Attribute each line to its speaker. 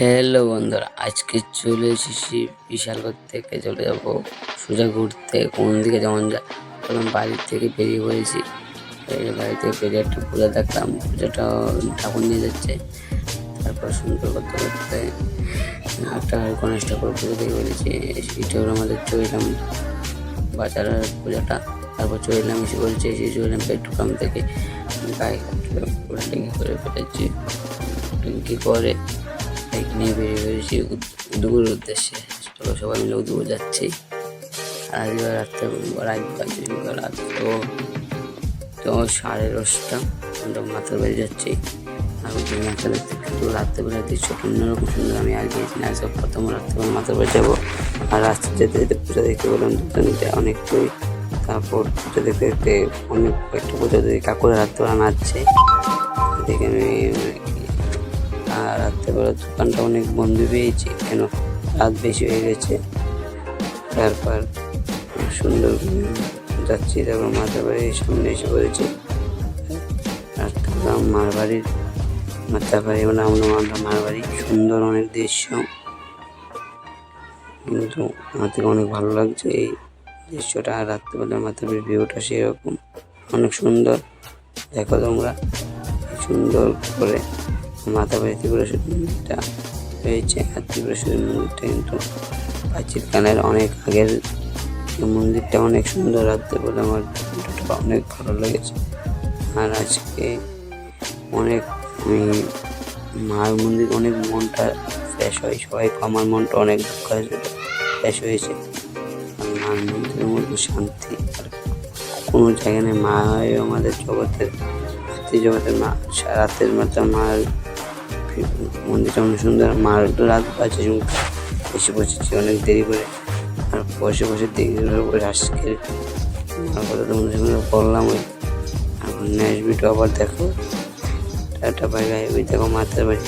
Speaker 1: Hello বন্ধুরা আজকে চলে এসেছি বিশালগড় থেকে চলে যাব সোজা ঘুরতে কোন দিকে যেমন যা বাড়ির থেকে বেরিয়ে পড়েছি বাড়ি থেকে বেরিয়ে একটা পূজা দেখলাম পূজাটা ঠাকুর নিয়ে যাচ্ছে তারপর সুন্দর করতে করতে একটা গণেশ ঠাকুর পুজো বেরিয়েছি এটা হলো আমাদের চইলাম বাজারের পূজাটা তারপর চইলাম এসে বলছে এসে চইলাম পেট্রোল থেকে গায়ে করে ফেলেছি ট্যাঙ্কি করে বাইক নিয়ে বেরিয়ে বেরিয়েছি উদুগুর উদ্দেশ্যে চলো সবাই মিলে উদুগুর যাচ্ছি আর এবার রাত্রে রাত বাজে তো তো সাড়ে দশটা আমরা মাথার বাড়ি যাচ্ছি আর ওই মাথা দেখতে কিন্তু রাত্রেবেলা দৃশ্য অন্যরকম সুন্দর আমি আর না আজকে প্রথম রাত্রেবেলা মাথার বাড়ি যাব আর রাস্তা যেতে যেতে পুজো দেখতে বললাম দুজনকে অনেকটাই তারপর পুজো দেখতে দেখতে অনেক একটা পুজো দেখে কাকুরা রাত্রেবেলা নাচছে দেখে আমি আর রাত্রেবেলা দোকানটা অনেক বন্ধ পেয়েছি, কেন রাত বেশি হয়ে গেছে। তারপর সুন্দর যাচ্ছি, তারপর মাথার বাড়ির সামনে এসে পড়েছি। রাত্রেবেলা মার বাড়ির মাথার বাড়ি মানে আমরা আমরা মার বাড়ি সুন্দর অনেক দৃশ্য। কিন্তু আমার থেকে অনেক ভালো লাগছে এই দৃশ্যটা, আর রাত্রেবেলা মাথার বাড়ির ভিউটা সেরকম। অনেক সুন্দর। দেখো তোমরা, সুন্দর করে মাথা বাড়ি ত্রিপুরেশ্বরী মন্দিরটা হয়েছে, আর ত্রিপুরেশ্বরী মন্দিরটা কিন্তু প্রাচীর কালের অনেক আগের মন্দিরটা অনেক সুন্দর রাখতে বলে আমার ভিডিওটা অনেক ভালো লেগেছে। আর আজকে অনেক আমি মার মন্দির অনেক মনটা ফ্রেশ হয়, সবাই আমার মনটা অনেক দুঃখ হয়েছে ফ্রেশ হয়েছে। আর মার মন্দিরের মধ্যে শান্তি আর কোনো জায়গায় মা হয় আমাদের জগতের রাত্রি জগতের মা রাতের মাত্রা মার মন্দিরটা অনেক সুন্দর। মার রাত বাজে এসে বসেছি অনেক দেরি করে। আর বসে বসে দেখে করে আজকে মার কথা তোমাদের সঙ্গে বললাম ওই এখন নেক্সট ভিডিও আবার দেখো। টাটা বাই বাই ওই দেখো মাথার বাড়ি।